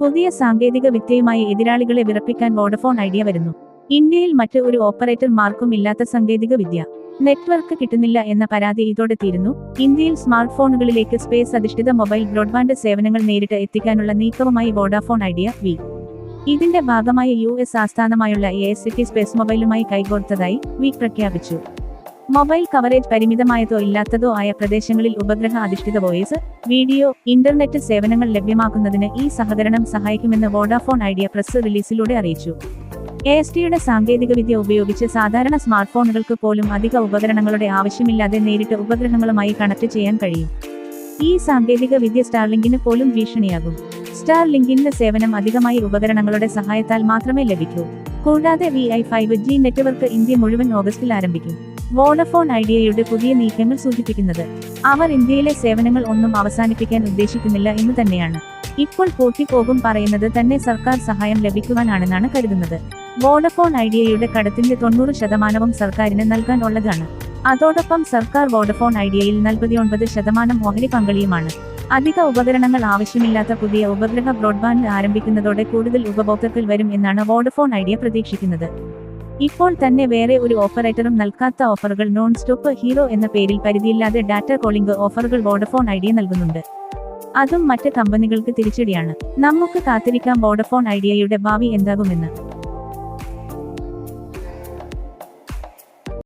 പുതിയ സാങ്കേതിക വിദ്യയുമായി എതിരാളികളെ വിറപ്പിക്കാൻ വോഡഫോൺ ഐഡിയ വരുന്നു. ഇന്ത്യയിൽ മറ്റ് ഒരു ഓപ്പറേറ്റർമാർക്കും ഇല്ലാത്ത സാങ്കേതിക വിദ്യ. നെറ്റ്വർക്ക് കിട്ടുന്നില്ല എന്ന പരാതി ഇതോടെ തീരുന്നു. ഇന്ത്യയിൽ സ്മാർട്ട് ഫോണുകളിലേക്ക് സ്പേസ് അധിഷ്ഠിത മൊബൈൽ ബ്രോഡ്ബാൻഡ് സേവനങ്ങൾ നേരിട്ട് എത്തിക്കാനുള്ള നീക്കവുമായി വോഡാഫോൺ ഐഡിയ വി. ഇതിന്റെ ഭാഗമായി യു എസ് ആസ്ഥാനമായുള്ള എ എസ് സിറ്റി സ്പേസ് മൊബൈലുമായി കൈകോർത്തതായി വി പ്രഖ്യാപിച്ചു. മൊബൈൽ കവറേജ് പരിമിതമായതോ ഇല്ലാത്തതോ ആയ പ്രദേശങ്ങളിൽ ഉപഗ്രഹ അധിഷ്ഠിത വോയിസ് വീഡിയോ ഇന്റർനെറ്റ് സേവനങ്ങൾ ലഭ്യമാക്കുന്നതിന് ഈ സഹകരണം സഹായിക്കുമെന്ന് വോഡാഫോൺ ഐഡിയ പ്രസ് റിലീസിലൂടെ അറിയിച്ചു. എസ് ടിയുടെ സാങ്കേതികവിദ്യ ഉപയോഗിച്ച് സാധാരണ സ്മാർട്ട് ഫോണുകൾക്ക് പോലും അധിക ഉപകരണങ്ങളുടെ ആവശ്യമില്ലാതെ നേരിട്ട് ഉപഗ്രഹങ്ങളുമായി കണക്ട് ചെയ്യാൻ കഴിയും. ഈ സാങ്കേതിക വിദ്യ സ്റ്റാർലിങ്കിന് പോലും ഭീഷണിയാകും. സ്റ്റാർലിങ്കിന്റെ സേവനം അധികമായി ഉപകരണങ്ങളുടെ സഹായത്താൽ മാത്രമേ ലഭിക്കൂ. കൂടാതെ V I five G network India മുഴുവൻ ഓഗസ്റ്റിൽ ആരംഭിക്കും. വോഡഫോൺ ഐഡിയയുടെ പുതിയ നീക്കങ്ങൾ സൂചിപ്പിക്കുന്നത് അവർ ഇന്ത്യയിലെ സേവനങ്ങൾ ഒന്നും അവസാനിപ്പിക്കാൻ ഉദ്ദേശിക്കുന്നില്ല എന്ന് തന്നെയാണ്. ഇപ്പോൾ പൂട്ടിപ്പോകും പറയുന്നത് തന്നെ സർക്കാർ സഹായം ലഭിക്കുവാനാണെന്നാണ് കരുതുന്നത്. വോഡഫോൺ ഐഡിയയുടെ കടത്തിന്റെ തൊണ്ണൂറ് ശതമാനവും സർക്കാരിന് നൽകാൻ ഉള്ളതാണ്. അതോടൊപ്പം സർക്കാർ വോഡഫോൺ ഐഡിയയിൽ നാൽപ്പത്തിയൊൻപത് ശതമാനം ഓഹരി പങ്കളിയുമാണ്. അധിക ഉപകരണങ്ങൾ ആവശ്യമില്ലാത്ത പുതിയ ഉപഗ്രഹ ബ്രോഡ്ബാൻഡ് ആരംഭിക്കുന്നതോടെ കൂടുതൽ ഉപഭോക്താക്കൾ വരും എന്നാണ് വോഡഫോൺ ഐഡിയ പ്രതീക്ഷിക്കുന്നത്. ഇപ്പോൾ തന്നെ വേറെ ഒരു ഓപ്പറേറ്ററും നൽകാത്ത ഓഫറുകൾ നോൺ സ്റ്റോപ്പ് ഹീറോ എന്ന പേരിൽ പരിധിയില്ലാതെ ഡാറ്റ കോളിംഗ് ഓഫറുകൾ വോഡഫോൺ ഐഡിയ നൽകുന്നുണ്ട്. അതും മറ്റ് കമ്പനികൾക്ക് തിരിച്ചടിയാണ്. നമുക്ക് കാത്തിരിക്കാം വോഡഫോൺ ഐഡിയയുടെ ഭാവി എന്താകുമെന്ന്.